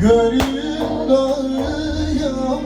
Gönül dağı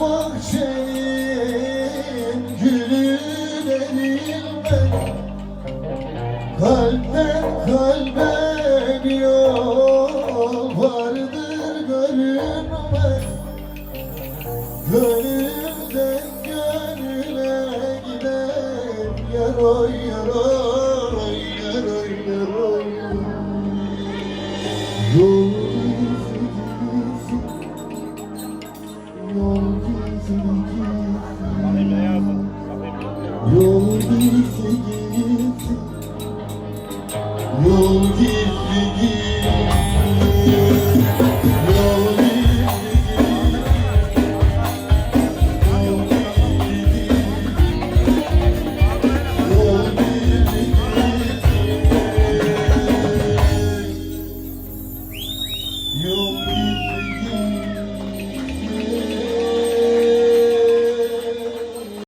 bahçenin gülü derim ben. Kalpten kalbe bir yol vardır görünmez. Gönülden gönüle giden yaroy yaroy Yol bilsin Yol bilsin